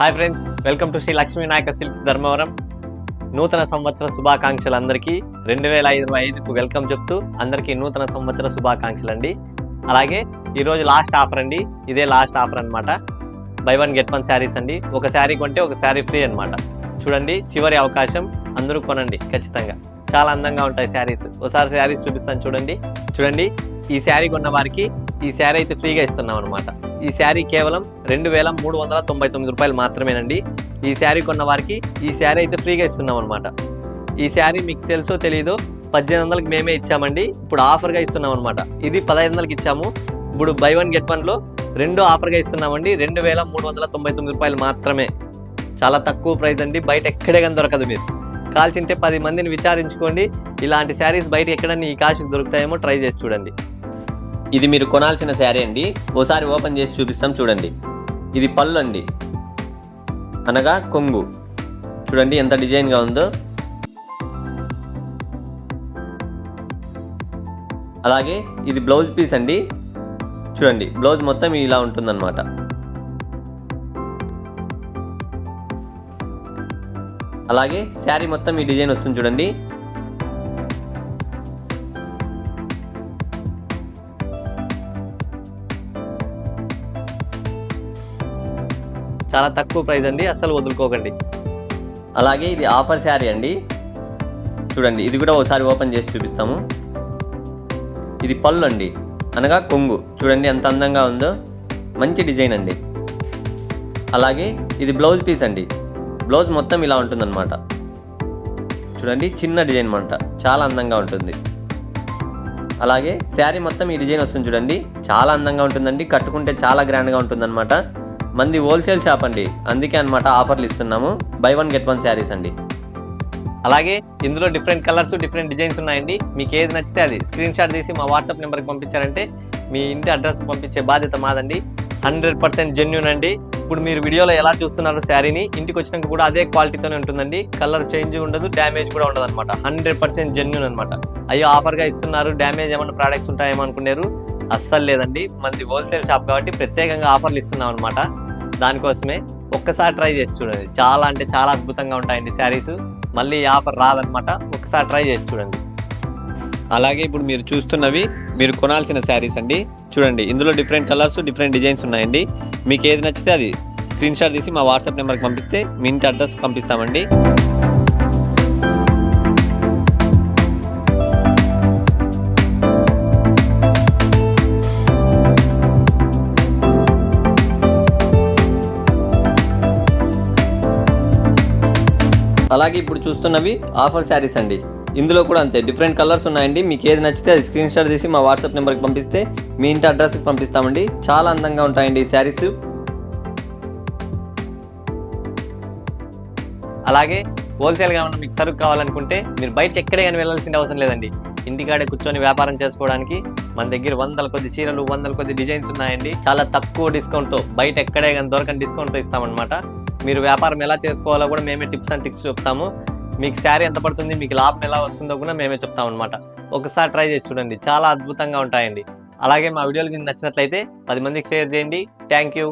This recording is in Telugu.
Hi friends welcome to Shri Lakshminayaka silks Dharmavaram. నూతన సంవత్సర శుభాకాంక్షలు అందరికీ రెండు వేల ఇరవై ఐదుకు వెల్కమ్ చెప్తూ అందరికీ నూతన సంవత్సర శుభాకాంక్షలు అండి అలాగే ఈరోజు లాస్ట్ ఆఫర్ అండి ఇదే లాస్ట్ ఆఫర్ అనమాట buy one get one saris అండి ఒక శారీ కొంటే ఒక శారీ ఫ్రీ అనమాట చూడండి చివరి అవకాశం అందరూ కొనండి ఖచ్చితంగా. చాలా అందంగా ఉంటాయి శారీస్. ఒకసారి శారీస్ చూపిస్తాను చూడండి. చూడండి ఈ శారీ కొన్న వారికి ఈ శారీ అయితే ఫ్రీగా ఇస్తున్నాం అనమాట ఈ శారీ కేవలం రెండు వేల మూడు వందల తొంభై తొమ్మిది రూపాయలు మాత్రమేనండి. ఈ శారీ కొన్న వారికి ఈ శారీ అయితే ఫ్రీగా ఇస్తున్నాం అనమాట ఈ శారీ మీకు తెలుసో తెలియదో పద్దెనిమిది వందలకి మేమే ఇచ్చామండి. ఇప్పుడు ఆఫర్గా ఇస్తున్నాం అనమాట ఇది పదహైదు వందలకి ఇచ్చాము. ఇప్పుడు బై వన్ గెట్ వన్లో రెండు ఆఫర్గా ఇస్తున్నామండి. రెండు వేల మూడు వందల తొంభై తొమ్మిది రూపాయలు మాత్రమే. చాలా తక్కువ ప్రైస్ అండి. బయట ఎక్కడే కానీ దొరకదు మీరు. కాల్చింటే పది మందిని విచారించుకోండి. ఇలాంటి శారీస్ బయట ఎక్కడన్నా ఈ కాశీకి దొరుకుతాయేమో ట్రై చేసి చూడండి. ఇది మీరు కొనాల్సిన శారీ అండి. ఓసారి ఓపెన్ చేసి చూపిస్తాం చూడండి. ఇది పళ్ళు అండి. అనగా కొంగు. చూడండి ఎంత డిజైన్గా ఉందో. అలాగే ఇది బ్లౌజ్ పీస్ అండి. చూడండి బ్లౌజ్ మొత్తం ఇలా ఉంటుందన్నమాట. అలాగే శారీ మొత్తం ఈ డిజైన్ వస్తుంది చూడండి. చాలా తక్కువ ప్రైస్ అండి అస్సలు వదులుకోకండి. అలాగే ఇది ఆఫర్ శారీ అండి. చూడండి ఇది కూడా ఒకసారి ఓపెన్ చేసి చూపిస్తాము. ఇది పళ్ళు అండి అనగా కొంగు. చూడండి ఎంత అందంగా ఉందో. మంచి డిజైన్ అండి. అలాగే ఇది బ్లౌజ్ పీస్ అండి. బ్లౌజ్ మొత్తం ఇలా ఉంటుందన్నమాట. చూడండి చిన్న డిజైన్ అనమాట చాలా అందంగా ఉంటుంది. అలాగే శారీ మొత్తం ఈ డిజైన్ వస్తుంది చూడండి. చాలా అందంగా ఉంటుందండి. కట్టుకుంటే చాలా గ్రాండ్గా ఉంటుందన్నమాట. మంది హోల్సేల్ షాప్ అండి. అందుకే అనమాట ఆఫర్లు ఇస్తున్నాము. Buy one get one saris అండి. అలాగే ఇందులో డిఫరెంట్ కలర్స్ డిఫరెంట్ డిజైన్స్ ఉన్నాయండి. మీకు ఏది నచ్చితే అది స్క్రీన్ షాట్ తీసి మా వాట్సాప్ నెంబర్కి పంపించారంటే మీ ఇంటి అడ్రస్ పంపించే బాధ్యత మాదండి. హండ్రెడ్ పర్సెంట్ జెన్యున్ అండి. ఇప్పుడు మీరు వీడియోలో ఎలా చూస్తున్నారు శారీని ఇంటికి వచ్చినాక కూడా అదే క్వాలిటీతోనే ఉంటుందండి. కలర్ చేంజ్ ఉండదు డ్యామేజ్ కూడా ఉండదు అనమాట హండ్రెడ్ పర్సెంట్ జెన్యున్ అనమాట అయ్యో ఆఫర్గా ఇస్తున్నారు డ్యామేజ్ ఏమైనా ప్రోడక్ట్స్ ఉంటాయేమో అనుకున్నారు అస్సలు లేదండి. మనది హోల్సేల్ షాప్ కాబట్టి ప్రత్యేకంగా ఆఫర్లు ఇస్తున్నాం అనమాట దానికోసమే ఒక్కసారి ట్రై చేసి చూడండి. చాలా అంటే చాలా అద్భుతంగా ఉంటాయండి శారీస్. మళ్ళీ ఆఫర్ రాదనమాట. ఒక్కసారి ట్రై చేసి చూడండి. అలాగే ఇప్పుడు మీరు చూస్తున్నవి మీరు కొనాల్సిన శారీస్ అండి. చూడండి ఇందులో డిఫరెంట్ కలర్స్ డిఫరెంట్ డిజైన్స్ ఉన్నాయండి. మీకు ఏది నచ్చితే అది స్క్రీన్ షాట్ తీసి మా వాట్సాప్ నెంబర్కి పంపిస్తే మీ ఇంటి అడ్రస్ పంపిస్తామండి. అలాగే ఇప్పుడు చూస్తున్నవి ఆఫర్ శారీస్ అండి. ఇందులో కూడా అంతే డిఫరెంట్ కలర్స్ ఉన్నాయండి. మీకు ఏది నచ్చితే అది స్క్రీన్ షాట్ తీసి మా వాట్సాప్ నెంబర్కి పంపిస్తే మీ ఇంటి అడ్రస్కి పంపిస్తామండి. చాలా అందంగా ఉంటాయండి ఈ శారీస్. అలాగే హోల్సేల్గా ఉన్న మీకు సరుకు కావాలనుకుంటే మీరు బయట ఎక్కడే కానీ వెళ్ళాల్సిన అవసరం లేదండి. ఇంటికాడే కూర్చొని వ్యాపారం చేసుకోవడానికి మన దగ్గర వందల కొద్ది చీరలు వందల కొద్ది డిజైన్స్ ఉన్నాయండి. చాలా తక్కువ డిస్కౌంట్తో బయట ఎక్కడే కానీ దొరకని డిస్కౌంట్తో ఇస్తామన్నమాట. మీరు వ్యాపారం ఎలా చేసుకోవాలో కూడా మేమే టిప్స్ అండ్ టిప్స్ చెప్తాము. మీకు శారీ ఎంత పడుతుంది మీకు లాభం ఎలా వస్తుందో కూడా మేమే చెప్తాం అనమాట ఒకసారి ట్రై చేసి చూడండి. చాలా అద్భుతంగా ఉంటాయండి. అలాగే మా వీడియోలు నచ్చినట్లయితే పది మందికి షేర్ చేయండి. Thank you